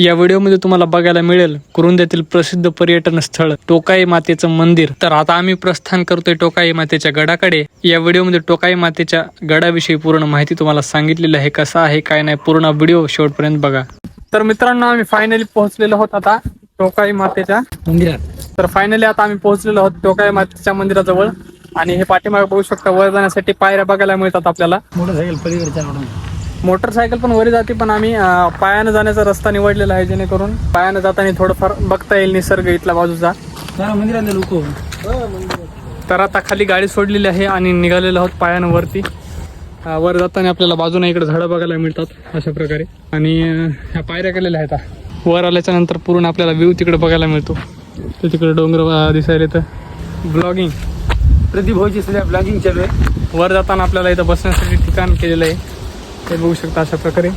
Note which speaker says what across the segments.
Speaker 1: या व्हिडिओमध्ये तुम्हाला बघायला मिळेल कुरुंद्यातील प्रसिद्ध पर्यटन स्थळ टोकाई मातेचं मंदिर. तर आता आम्ही प्रस्थान करतोय टोकाई मातेच्या गडाकडे. या व्हिडिओमध्ये टोकाई मातेच्या गडाविषयी पूर्ण माहिती तुम्हाला सांगितलेली आहे. कसा आहे काय नाही पूर्ण व्हिडिओ शेवटपर्यंत बघा. तर मित्रांनो आम्ही फायनली पोहोचलेलो आहोत आता टोकाई मातेच्या
Speaker 2: मंदिरात.
Speaker 1: तर फायनली आता आम्ही पोहोचलेलो आहोत टोकाई मातेच्या मंदिराजवळ. आणि हे पाठीमागे बघू शकता वर जाण्यासाठी पायऱ्या बघायला मिळतात आपल्याला.
Speaker 2: मोटरसायकल पलीकडे
Speaker 1: मोटरसायकल पण वरी जाते पण आम्ही पायानं जाण्याचा रस्ता निवडलेला आहे जेणेकरून पायानं जाताना थोडंफार बघता येईल निसर्ग इथला बाजूचा.
Speaker 2: मंदिरातले लोक
Speaker 1: तर आता खाली गाडी सोडलेली आहे आणि निघालेलो आहोत पायानं वरती. वर जाताना आपल्याला बाजूने इकडे झाडं बघायला मिळतात अशा प्रकारे. आणि ह्या पायऱ्या केलेल्या आहेत. आता. वर आल्याच्यानंतर पूर्ण आपल्याला व्ह्यू तिकडे बघायला मिळतो. तर तिकडे डोंगर दिसायला येतं. ब्लॉगिंग
Speaker 2: प्रदीप भाऊची सध्या ब्लॉगिंग चालू आहे.
Speaker 1: वर जाताना आपल्याला इथं बसण्यासाठी ठिकाण केलेलं आहे. ते बघू शकता अशा प्रकारे.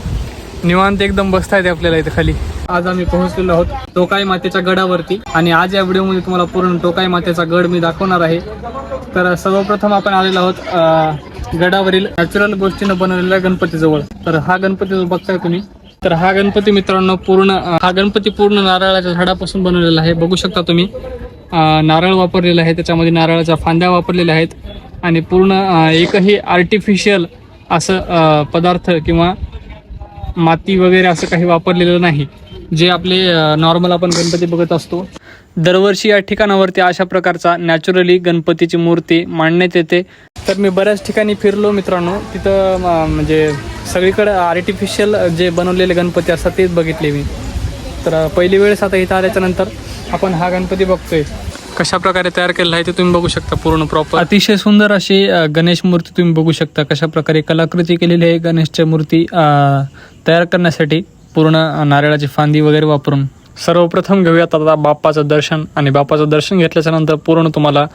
Speaker 1: निवांत एकदम बसता येते आपल्याला इथे खाली. आज आम्ही पोहोचलेलो आहोत टोकाई मातेच्या गडावरती. आणि आज या व्हिडिओमध्ये तुम्हाला पूर्ण टोकाई मातेचा गड मी दाखवणार आहे. तर सर्वप्रथम आपण आलेलो आहोत गडावरील नॅचरल गोष्टीनं बनवलेल्या गणपतीजवळ. तर हा गणपती जो बघताय तुम्ही तर हा गणपती मित्रांनो पूर्ण हा गणपती पूर्ण नारळाच्या झाडापासून बनवलेला आहे. बघू शकता तुम्ही नारळ वापरलेला आहे. त्याच्यामध्ये नारळाच्या फांद्या वापरलेल्या आहेत. आणि पूर्ण एकही आर्टिफिशियल असं पदार्थ किंवा माती वगैरे असं काही वापरलेलं नाही जे आपले नॉर्मल आपण गणपती बघत असतो. दरवर्षी या ठिकाणावरती अशा प्रकारचा नॅचरली गणपतीची मूर्ती मांडण्यात येते. तर मी बऱ्याच ठिकाणी फिरलो मित्रांनो तिथं म्हणजे सगळीकडे आर्टिफिशियल जे बनवलेले गणपती असतात तेच बघितले मी. तर पहिली वेळेस आता इथं आल्याच्यानंतर आपण हा गणपती बघतोय. कशा प्रकारे तयार केलेला आहे ते तुम्ही बघू शकता पूर्ण प्रॉपर अतिशय सुंदर अशी गणेश मूर्ती तुम्ही बघू शकता कशा प्रकारे कलाकृती केलेली आहे गणेशच्या मूर्ती तयार करण्यासाठी पूर्ण नारळाची फांदी वगैरे वापरून. सर्वप्रथम घेऊयात आता बाप्पाचं दर्शन आणि बाप्पाचं दर्शन घेतल्याच्या नंतर पूर्ण तुम्हाला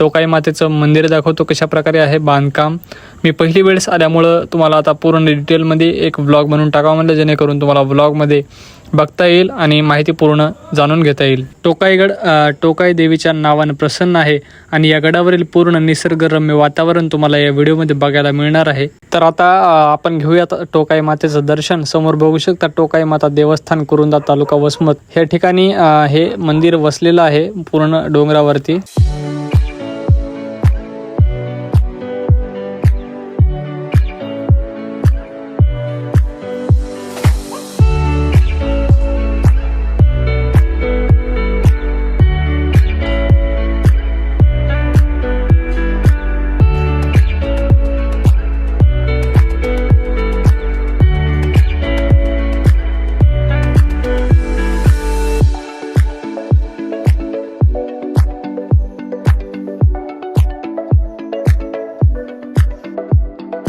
Speaker 1: टोकाई मातेचं मंदिर दाखवतो कशा प्रकारे आहे बांधकाम. मी पहिली वेळेस आल्यामुळं तुम्हाला आता पूर्ण डिटेलमध्ये एक व्लॉग बनवून टाकावं म्हणलं जेणेकरून तुम्हाला व्लॉगमध्ये बघता येईल आणि माहिती पूर्ण जाणून घेता येईल. टोकाईगड टोकाई देवीच्या नावानं प्रसन्न आहे आणि या गडावरील पूर्ण निसर्गरम्य वातावरण तुम्हाला या व्हिडिओमध्ये बघायला मिळणार आहे. तर आता आपण घेऊयात टोकाई मातेचं दर्शन. समोर बघू शकता टोकाई माता देवस्थान कुरुंदा तालुका वसमत. या ठिकाणी हे मंदिर वसलेलं आहे पूर्ण डोंगरावरती.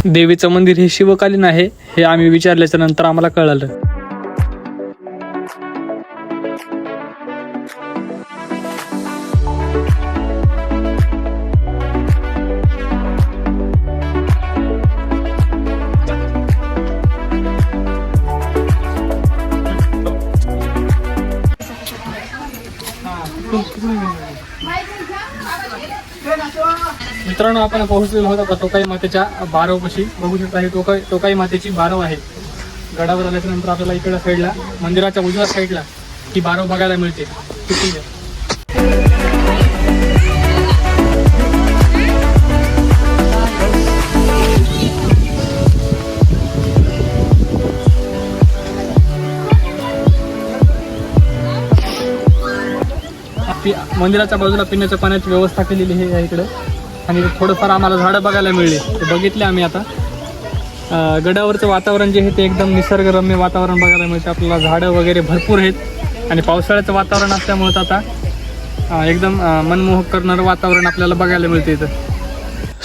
Speaker 1: देवीचं मंदिर हे शिवकालीन आहे हे आम्ही विचारल्याच्या नंतर आम्हाला कळालं. मित्रांनो आपण पोहोचलेलो होतो आता टोकाई मातेच्या बारवपाशी बघू शकता हे टोकाई टोकाई मातेची बारव आहे. गडावर आल्याच्यानंतर आपल्याला इकडल्या साईडला मंदिराच्या उजव्या साईडला ही बारव बघायला मिळते. पि- मंदिराच्या बाजूला पिण्याच्या पाण्याची व्यवस्था केलेली आहे या इकडं. आणि थोडंफार आम्हाला झाडं बघायला मिळली. ते बघितले आम्ही आता. गडावरचं वातावरण जे आहे ते एकदम निसर्गरम्य वातावरण बघायला मिळते. आपल्याला झाडं वगैरे भरपूर आहेत. आणि पावसाळ्याचं वातावरण असल्यामुळं आता एकदम मनमोहक करणारं वातावरण आपल्याला बघायला मिळते इथं.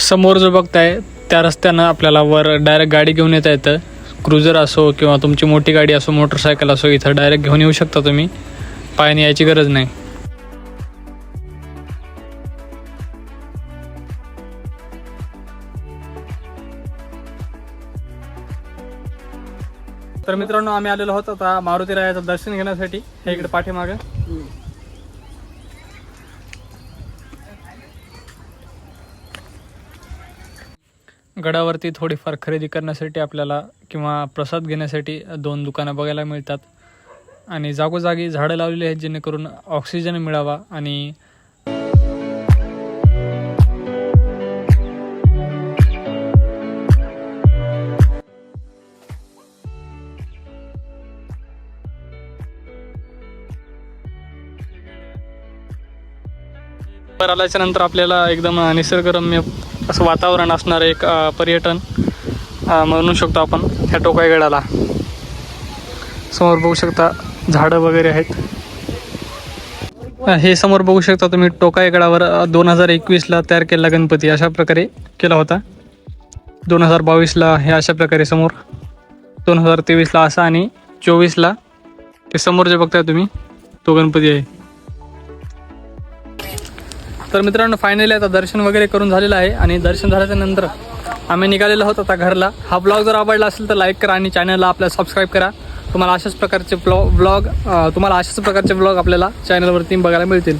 Speaker 1: समोर जो बघताय त्या रस्त्यानं आपल्याला वर डायरेक्ट गाडी घेऊन येता येतं. क्रुझर असो किंवा तुमची मोठी गाडी असो मोटरसायकल असो इथं डायरेक्ट घेऊन येऊ शकता तुम्ही. पायाने यायची गरज नाही. तर मित्रांनो आम्ही आलेलो होतो आता मारुती रायाचं दर्शन घेण्यासाठी. हे इकडे पाठीमागे. गडावरती थोडीफार खरेदी करण्यासाठी आपल्याला किंवा प्रसाद घेण्यासाठी दोन दुकानं बघायला मिळतात. आणि जागोजागी झाडं लावलेली आहेत जेणेकरून ऑक्सिजन मिळावा आणि वर आल्याच्यानंतर आपल्याला एकदम निसर्गरम्य असं वातावरण असणारं एक पर्यटन म्हणू शकतो आपण ह्या टोकाईगडाला. समोर बघू शकता झाडं वगैरे आहेत. हे समोर बघू शकता तुम्ही टोकाईगडावर दोन हजार एकवीसला तयार केलेला गणपती अशा प्रकारे केला होता. दोन हजार बावीसला हे अशा प्रकारे समोर दोन हजार तेवीसला असा आणि चोवीसला. ते समोर जे बघताय तुम्ही तो गणपती आहे. तर मित्रांनो फायनली आता दर्शन वगैरे करून झालेलं आहे आणि दर्शन झाल्याच्यानंतर आम्ही निघालेलो आहोत आता घरला. हा ब्लॉग जर आवडला असेल तर लाईक करा आणि चॅनलला आपल्या सबस्क्राईब करा. तुम्हाला अशाच प्रकारचे ब्लॉग ब्लॉग तुम्हाला अशाच प्रकारचे ब्लॉग आपल्याला चॅनलवरती बघायला मिळतील.